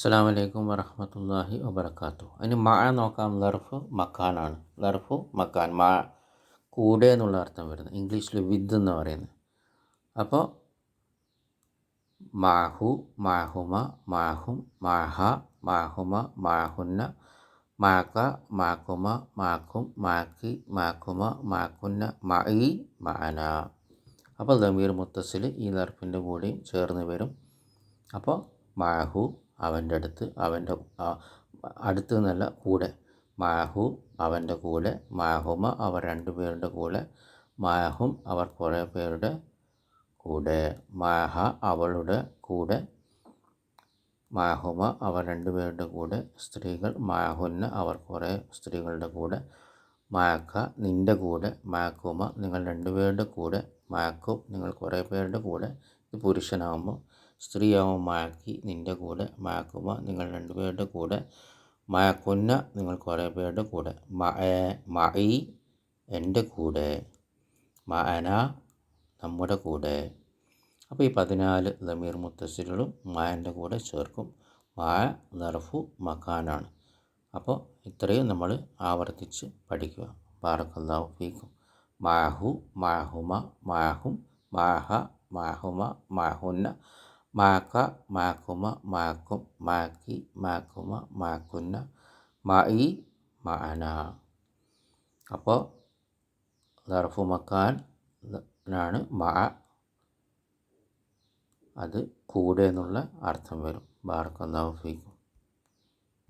അസ്സാം വലൈക്കും വറഹമത്തല്ലാഹി വബർക്കാത്തു അതിന് മാ നോക്കാം ലർഫ് മക്കാനാണ്. ലർഫു മക്കാൻ മാ കൂടെ എന്നുള്ള അർത്ഥം വരുന്നത്. ഇംഗ്ലീഷിൽ വിത്ത് എന്ന് പറയുന്നത്. അപ്പോൾ മാഹു മാഹുമ മാഹും മാഹ മാഹുമ മാഹുന്ന മാക്ക മാക്കുമ മാക്കും മാക്കി മാക്കുമ മാക്കുന്ന മായി മാന. അപ്പോൾ ദമീർ മുത്തസിൽ ഈ ലർഫിന്റെ കൂടെയും ചേർന്ന് വരും. അപ്പോൾ മാഹു അവന്റെ അടുത്ത് അവന്റെ അടുത്ത് നല്ല കൂടെ. മാഹു അവന്റെ കൂടെ മാഹുമ അവർ രണ്ടു പേരുടെ കൂടെ മാഹും അവർ കുറേ പേരുടെ കൂടെ മാഹ അവളുടെ കൂടെ മാഹുമ അവർ രണ്ടുപേരുടെ കൂടെ സ്ത്രീകൾ മാഹുന്ന അവർ കുറേ സ്ത്രീകളുടെ കൂടെ മാക്ക നിന്റെ കൂടെ മാക്കുമ നിങ്ങൾ രണ്ടുപേരുടെ കൂടെ മാക്കും നിങ്ങൾ കുറേ പേരുടെ കൂടെ ഇത് പുരുഷനാകുമ്പോൾ സ്ത്രീയാവും മാക്കി നിന്റെ കൂടെ മാക്കുമ നിങ്ങൾ രണ്ടുപേരുടെ കൂടെ മാക്കുന്ന നിങ്ങൾ കുറേ പേരുടെ കൂടെ. മഈ എന്റെ കൂടെ മഅന നമ്മുടെ കൂടെ. അപ്പോൾ ഈ പതിനാല് ലമീർ മുത്തസിലുകളും മായന്റെ കൂടെ ചേർക്കും. മായ ദർഫു മക്കാനാണ് അപ്പോൾ ഇത്രയും നമ്മൾ ആവർത്തിച്ച് പഠിക്കുക. ബാറക്കല്ലാഹു ഫീക്കും മാഹു മാഹുമ മാഹും മാഹ മാഹുമ മാഹുന്ന മാക്ക മാക്കുമ മാക്കും മാക്കി മാക്കുമ മാക്കുന്ന മായി മാന. അപ്പോൾ ദർഫു മക്കാൻ ാണ് മഅ അത് കൂടെ എന്നുള്ള അർത്ഥം വരും. ബാർക്കുന്ന ഫീക്കും.